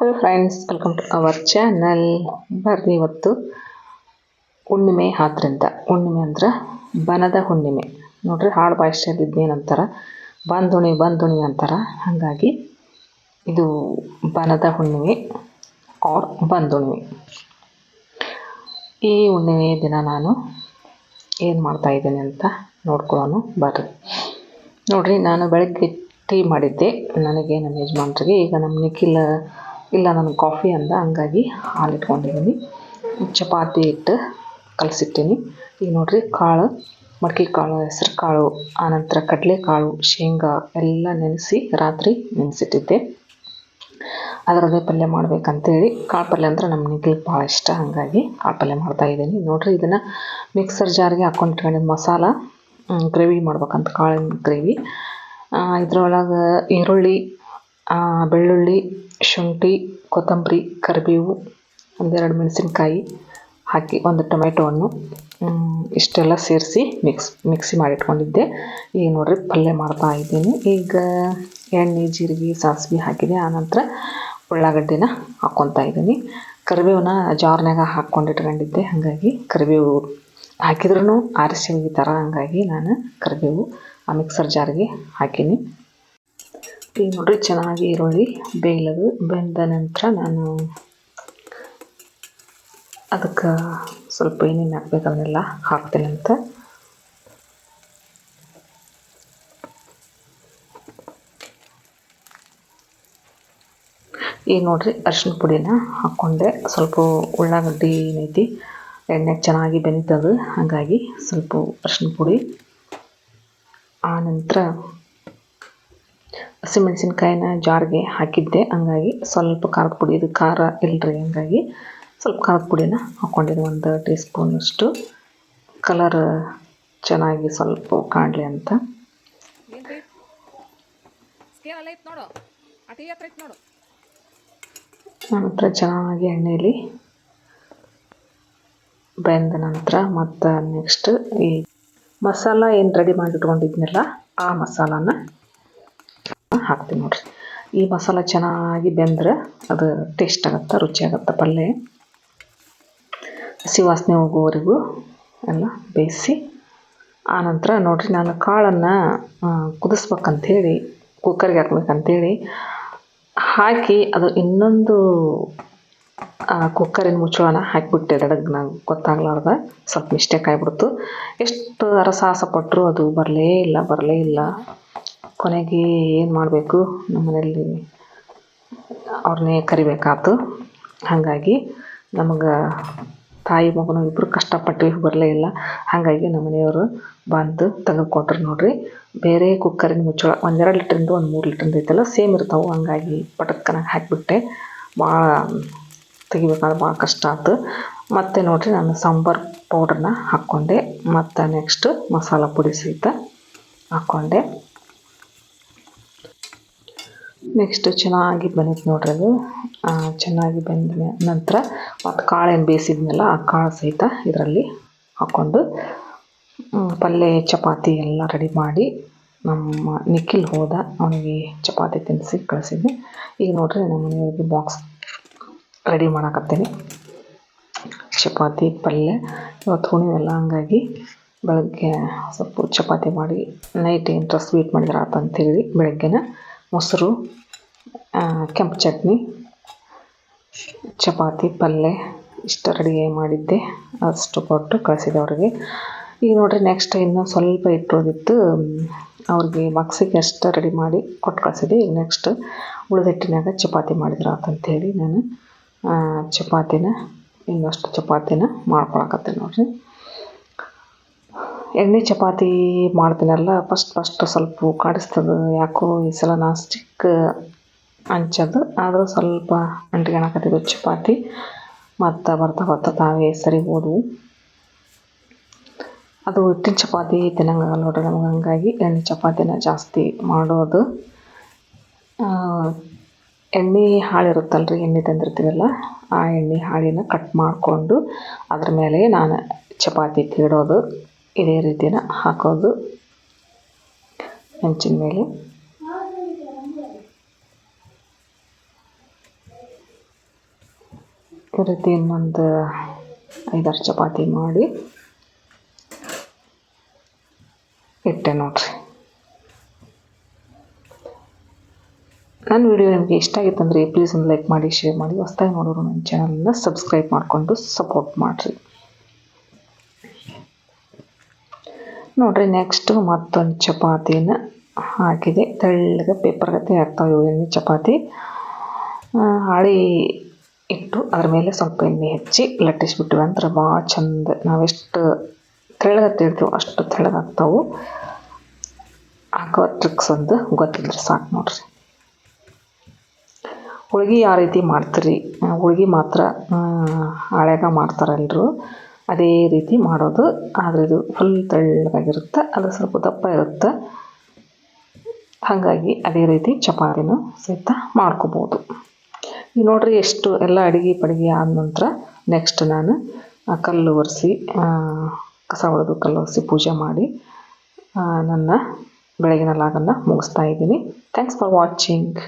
Hello friends welcome to our channel ಬರ್ರಿ ಇವತ್ತು ಹುಣ್ಣಿಮೆ ಆದ್ರಿಂದ. ಹುಣ್ಣಿಮೆ ಅಂದ್ರೆ ಬನದ ಹುಣ್ಣಿಮೆ. ನೋಡ್ರಿ ಹಾಳು ಭಾಷೆಯಲ್ಲಿ ಇದ್ನೇನಂತಾರೆ ಬಂದುಣಿ ಬಂದುಣಿ ಅಂತಾರೆ. ಹಾಗಾಗಿ ಇದು ಬನದ ಹುಣ್ಣಿಮೆ ಆರ್ ಬಂದುಣಿಮೆ ಈ ಹುಣ್ಣಿಮೆ ದಿನ ನಾನು ಏನು ಮಾಡ್ತಾ ಇದ್ದೇನೆ ಅಂತ ನೋಡ್ಕೊಳ್ಳೋಣ. ಬರ್ರಿ. ನೋಡ್ರಿ, ನಾನು ಬೆಳಗ್ಗೆ ಟೀ ಮಾಡಿದ್ದೆ. ನನಗೆ ನಮ್ಮ ಯಜಮಾನ್ರಿಗೆ. ಈಗ ನಮ್ಮ ನಿಖಿಲ್ ಇಲ್ಲ ನನಗೆ ಕಾಫಿ ಅಂದ, ಹಂಗಾಗಿ ಹಾಲು ಇಟ್ಕೊಂಡಿದ್ದೀನಿ. ಚಪಾತಿ ಹಿಟ್ಟು ಕಲಸಿಟ್ಟೀನಿ. ಈಗ ನೋಡಿರಿ, ಕಾಳು, ಮಡಕೆ ಕಾಳು, ಹೆಸ್ರು ಕಾಳು, ಆನಂತರ ಕಡಲೆಕಾಳು, ಶೇಂಗಾ ಎಲ್ಲ ನೆನೆಸಿ ರಾತ್ರಿ ನೆನೆಸಿಟ್ಟಿದ್ದೆ. ಅದರದ್ದೇ ಪಲ್ಯ ಮಾಡ್ಬೇಕಂತೇಳಿ, ಕಾಳು ಪಲ್ಯ ಅಂದ್ರೆ ನಮ್ಮ ನಿಖಿಲ್ಗೆ ಭಾಳ ಇಷ್ಟ, ಹಾಗಾಗಿ ಕಾಳು ಪಲ್ಯ ಮಾಡ್ತಾಯಿದ್ದೀನಿ ನೋಡಿರಿ, ಇದನ್ನು ಮಿಕ್ಸರ್ ಜಾರ್ಗೆ ಹಾಕ್ಕೊಂಡು ಇಟ್ಕೊಂಡಿದ್ದು ಮಸಾಲ ಗ್ರೇವಿ ಮಾಡ್ಬೇಕಂತ ಕಾಳಿನ ಗ್ರೇವಿ. ಇದರೊಳಗೆ ಈರುಳ್ಳಿ ಬೆಳ್ಳುಳ್ಳಿ ಶುಂಠಿ, ಕೊತ್ತಂಬರಿ, ಕರಿಬೇವು, ಒಂದೆರಡು ಮೆಣಸಿನ್ಕಾಯಿ ಹಾಕಿ ಒಂದು ಟೊಮೆಟೊವನ್ನು ಇಷ್ಟೆಲ್ಲ ಸೇರಿಸಿ ಮಿಕ್ಸ್, ಮಿಕ್ಸಿ ಮಾಡಿಟ್ಕೊಂಡಿದ್ದೆ. ಈಗ ನೋಡಿರಿ ಪಲ್ಯ ಮಾಡ್ತಾ ಇದ್ದೀನಿ. ಈಗ ಎಣ್ಣೆ, ಜೀರಿಗೆ, ಸಾಸಿವೆ ಹಾಕಿದೆ. ಆನಂತರ ಉಳ್ಳಾಗಡ್ಡಿನ ಹಾಕ್ಕೊತಾ ಇದ್ದೀನಿ. ಕರಿಬೇವನ್ನ ಜಾರ್ನಾಗ ಹಾಕ್ಕೊಂಡಿಟ್ಕೊಂಡಿದ್ದೆ. ಹಾಗಾಗಿ ಕರಿಬೇವು ಹಾಕಿದ್ರೂ ಆರಿಸಿ ಥರ. ಹಾಗಾಗಿ ನಾನು ಕರಿಬೇವು ಆ ಮಿಕ್ಸರ್ ಜಾರಿಗೆ ಹಾಕೀನಿ. ಈಗ ನೋಡಿರಿ, ಚೆನ್ನಾಗಿ ಈರುಳ್ಳಿ ಬೇಯಲದು ಬೆಂದ ನಂತರ ನಾನು ಅದಕ್ಕೆ ಸ್ವಲ್ಪ ಏನೇನು ಹಾಕ್ಬೇಕು, ಅದನ್ನೆಲ್ಲ ಹಾಕ್ತೇನಂತ ಈಗ ನೋಡಿರಿ, ಅರ್ಶಿಣ ಪುಡಿನ ಹಾಕ್ಕೊಂಡೆ. ಸ್ವಲ್ಪ ಉಳ್ಳಾಗಡ್ಡಿ ಏನೈತಿ, ಎಣ್ಣೆ ಚೆನ್ನಾಗಿ ಬೆನೀತದೆ ಹಾಗಾಗಿ ಸ್ವಲ್ಪ ಅರ್ಶಿಣ ಪುಡಿ. ಆನಂತರ ಹಸಿಮೆಣ್ಸಿನ್ಕಾಯಿನ ಜಾರ್ಗೆ ಹಾಕಿದ್ದೆ ಹಂಗಾಗಿ ಸ್ವಲ್ಪ ಖಾರದ ಪುಡಿ ಇದು ಖಾರ ಇಲ್ಲರಿ ಹಂಗಾಗಿ ಸ್ವಲ್ಪ ಖಾರದ ಪುಡಿನ ಹಾಕ್ಕೊಂಡಿದ್ದೆ ಒಂದು ಟೀ ಸ್ಪೂನಷ್ಟು ಕಲರ್ ಚೆನ್ನಾಗಿ ಸ್ವಲ್ಪ ಕಾಣಲಿ ಅಂತ. ನಂತರ ಚೆನ್ನಾಗಿ ಎಣ್ಣೆಯಲ್ಲಿ ಬೆಂದ ನಂತರ ಮತ್ತು ನೆಕ್ಸ್ಟ್ ಈ ಮಸಾಲ ಏನು ರೆಡಿ ಮಾಡಿ ಇಟ್ಕೊಂಡಿದ್ನಲ್ಲ ಆ ಮಸಾಲಾನ ನೋಡಿರಿ. ಈ ಮಸಾಲ ಚೆನ್ನಾಗಿ ಬೆಂದ್ರೆ ಅದು ಟೇಸ್ಟ್ ಆಗುತ್ತೆ, ರುಚಿ ಆಗುತ್ತೆ ಪಲ್ಯ ಹಸಿ ವಾಸನೆ ಹೋಗುವವರೆಗೂ ಎಲ್ಲ ಬೇಯಿಸಿ, ಆನಂತರ ನೋಡಿರಿ ನಾನು ಕಾಳನ್ನು ಕುದಿಸ್ಬೇಕಂಥೇಳಿ ಕುಕ್ಕರ್ಗೆ ಹಾಕ್ಬೇಕಂತೇಳಿ ಹಾಕಿ ಅದು ಇನ್ನೊಂದು ಕುಕ್ಕರಿನ ಮುಚ್ಚಳನ ಹಾಕಿಬಿಟ್ಟೆ ದಡಗ್ ನಂಗೆ ಗೊತ್ತಾಗ್ಲಾರ್ದ. ಸ್ವಲ್ಪ ಮಿಸ್ಟೇಕ್ ಆಗಿಬಿಡ್ತು. ಎಷ್ಟು ರಸಾಸ ಪಟ್ಟರು ಅದು ಬರಲೇ ಇಲ್ಲ ಬರಲೇ ಇಲ್ಲ. ಕೊನೆಗೆ ಏನು ಮಾಡಬೇಕು? ನಮ್ಮ ಮನೆಯಲ್ಲಿ ಅವ್ರನ್ನೇ ಕರಿಬೇಕಾಯ್ತು ಹಾಗಾಗಿ ನಮಗೆ ತಾಯಿ ಮಗನು ಇಬ್ಬರು ಕಷ್ಟಪಟ್ಟು ಬರಲೇ ಇಲ್ಲ. ಹಾಗಾಗಿ ನಮ್ಮ ಮನೆಯವರು ಬಂದು ತೆಗೆದುಕೊಟ್ರು ನೋಡಿರಿ. ಬೇರೆ ಕುಕ್ಕರಿನ ಮುಚ್ಚಳ ಒಂದೆರಡು ಲೀಟ್ರಿಂದ ಒಂದು ಮೂರು ಲೀಟ್ರಿಂದ ಐತಲ್ಲ, ಸೇಮ್ ಇರ್ತಾವೆ. ಹಂಗಾಗಿ ಪಟಕ್ಕನಾಗ ಹಾಕಿಬಿಟ್ಟೆ. ಭಾಳ ತೆಗಿಬೇಕಾದ್ರೆ ಭಾಳ ಕಷ್ಟ ಆಯ್ತು ಮತ್ತು ನೋಡಿರಿ ನಾನು ಸಾಂಬಾರು ಪೌಡ್ರನ್ನ ಹಾಕ್ಕೊಂಡೆ. ಮತ್ತು ನೆಕ್ಸ್ಟ್ ಮಸಾಲ ಪುಡಿ ಸಹಿತ ಹಾಕ್ಕೊಂಡೆ. ನೆಕ್ಸ್ಟ್ ಚೆನ್ನಾಗಿ ಬಂದಿತ್ತು ನೋಡ್ರಿ ಅದು. ಚೆನ್ನಾಗಿ ಬಂದ ನಂತರ ಮತ್ತು ಕಾಳೇನು ಬೇಯಿಸಿದ್ನಲ್ಲ, ಆ ಕಾಳು ಸಹಿತ ಇದರಲ್ಲಿ ಹಾಕ್ಕೊಂಡು ಪಲ್ಯ ಚಪಾತಿ ಎಲ್ಲ ರೆಡಿ ಮಾಡಿ ನಮ್ಮ ನಿಖಿಲ್ ಹೋದ, ಅವನಿಗೆ ಚಪಾತಿ ತಿನ್ನಿಸಿ ಕಳಿಸಿದ್ವಿ. ಈಗ ನೋಡ್ರಿ ನಮ್ಮ ಮನೆಯವ್ರಿಗೆ ಬಾಕ್ಸ್ ರೆಡಿ ಮಾಡಾಕತ್ತೀನಿ. ಚಪಾತಿ ಪಲ್ಯ ಇವತ್ತು ಹುಣಿವೆಲ್ಲ ಹಂಗಾಗಿ ಬೆಳಗ್ಗೆ ಸ್ವಲ್ಪ ಚಪಾತಿ ಮಾಡಿ ನೈಟ್ ಏನರ ಸ್ವೀಟ್ ಮಾಡಿದ್ರೆ ಅಂತೇಳಿ ಬೆಳಗ್ಗೆನ ಮೊಸರು ಕೆಂಪು ಚಟ್ನಿ, ಚಪಾತಿ ಪಲ್ಯ ಇಷ್ಟು ರೆಡಿ ಮಾಡಿದ್ದೆ. ಅಷ್ಟು ಕೊಟ್ಟು ಕಳಿಸಿದೆ ಅವ್ರಿಗೆ. ಈಗ ನೋಡಿರಿ ನೆಕ್ಸ್ಟ್ ಇನ್ನೂ ಸ್ವಲ್ಪ ಇಟ್ಟೋದಿತ್ತು ಅವ್ರಿಗೆ ಬಾಕ್ಸಿಗೆ ಅಷ್ಟು ರೆಡಿ ಮಾಡಿ ಕೊಟ್ಟು ಕಳಿಸಿದೆ. ಈಗ ನೆಕ್ಸ್ಟ್ ಉಳಿದಿಟ್ಟಿನಾಗ ಚಪಾತಿ ಮಾಡಿದ್ರೆ ಹೇಳಿ ನಾನು ಚಪಾತಿನ, ಇನ್ನಷ್ಟು ಚಪಾತಿನ ಮಾಡ್ಕೊಳಕತ್ತೀನಿ ನೋಡಿರಿ. ಎಣ್ಣೆ ಚಪಾತಿ ಮಾಡ್ತೀನಲ್ಲ ಫಸ್ಟ್ ಫಸ್ಟ್ ಸ್ವಲ್ಪ ಕಾಡಿಸ್ತದೆ. ಯಾಕೋ ಈ ಸಲ ನಾನು ಸ್ಟಿಕ್ ಹಂಚೋದು ಆದರೂ ಸ್ವಲ್ಪ ಅಂಟ್ಕೊಳಕತ್ತಿದ್ವು ಚಪಾತಿ ಮತ್ತು ಬರ್ತಾ ಬರ್ತಾ ತಾವೇ ಸರಿ ಹೋದವು. ಅದು ಹಿಟ್ಟಿನ ಚಪಾತಿ ತಿನ್ನಂಗಾಗಲ್ಲ ನೋಡ್ರಿ ನಮ್ಗೆ ಹಂಗಾಗಿ ಎಣ್ಣೆ ಚಪಾತಿನ ಜಾಸ್ತಿ ಮಾಡೋದು. ಎಣ್ಣೆ ಹಾಳಿರುತ್ತಲ್ಲ ರೀ ಎಣ್ಣೆ ತಂದಿರ್ತೀವಲ್ಲ, ಆ ಎಣ್ಣೆ ಹಾಳಿನ ಕಟ್ ಮಾಡಿಕೊಂಡು ಅದ್ರ ಮೇಲೆ ನಾನು ಚಪಾತಿ ತೀಡೋದು, ಇದೇ ರೀತಿನ ಹಾಕೋದು. ಹೆಂಚಿನ ಮೇಲೆ. ಈ ರೀತಿ ಇನ್ನೊಂದು ಐದಾರು ಚಪಾತಿ ಮಾಡಿ ಇಟ್ಟೆ ನೋಡ್ರಿ. ನನ್ನ ವಿಡಿಯೋ ನಿಮಗೆ ಇಷ್ಟ ಆಗಿತ್ತು ಅಂದರೆ ಪ್ಲೀಸ್ ಒಂದು ಲೈಕ್ ಮಾಡಿ ಶೇರ್ ಮಾಡಿ, ಹೊಸ್ದಾಗಿ ನೋಡೋರು ನನ್ನ ಚಾನಲ್ನ ಸಬ್ಸ್ಕ್ರೈಬ್ ಮಾಡಿಕೊಂಡು ಸಪೋರ್ಟ್ ಮಾಡಿರಿ. ನೋಡ್ರಿ ನೆಕ್ಸ್ಟು ಮತ್ತೊಂದು ಚಪಾತಿನ ಹಾಕಿದೆ. ತೆಳ್ಳಗೆ ಪೇಪರ್ ಗತಿ ಆಗ್ತಾವೆ ಇವು ಚಪಾತಿ. ಹಾಳಿ ಇಟ್ಟು ಅದ್ರ ಮೇಲೆ ಸ್ವಲ್ಪ ಎಣ್ಣೆ ಹಚ್ಚಿ ಲಟ್ಟಿಸ್ಬಿಟ್ವಿ. ಅಂದ್ರೆ ಭಾಳ ಚಂದ. ನಾವೆಷ್ಟು ತೆಳ್ಳಗೆ ಇಡ್ತೀವಿ ಅಷ್ಟು ತೆಳ್ಳಗಾಗ್ತಾವು ಹಾಕೋ ಟ್ರಿಕ್ಸ್ ಒಂದು ಗೊತ್ತಿದ್ರೆ ಸಾಕು ನೋಡ್ರಿ. ಹೋಳ್ಗೆ ಯಾವ ರೀತಿ ಮಾಡ್ತೀರಿ? ಹೋಳ್ಗೆ ಮಾತ್ರ ಹಳೆಗ ಮಾಡ್ತಾರೆ ಎಲ್ಲರೂ ಅದೇ ರೀತಿ ಮಾಡೋದು. ಆದರೆ ಇದು ಫುಲ್ ತೆಳ್ಳಗಾಗಿರುತ್ತೆ. ಅದು ಸ್ವಲ್ಪ ದಪ್ಪ ಇರುತ್ತೆ. ಹಾಗಾಗಿ ಅದೇ ರೀತಿ ಚಪಾತಿನೂ ಸಹಿತ ಮಾಡ್ಕೋಬೋದು. ನೋಡ್ರಿ ಎಷ್ಟು ಎಲ್ಲ ಅಡುಗೆ ಪಡಿಗೆ ಆದ ನಂತರ ನೆಕ್ಸ್ಟ್ ನಾನು ಕಲ್ಲು ಒರೆಸಿ ಕಸ ಹೊಡೆದು ಕಲ್ಲು ಒರೆಸಿ ಪೂಜೆ ಮಾಡಿ ನನ್ನ ಬೆಳಗಿನ ಲಾಗನ್ನು ಮುಗಿಸ್ತಾ ಇದ್ದೀನಿ. Thanks for watching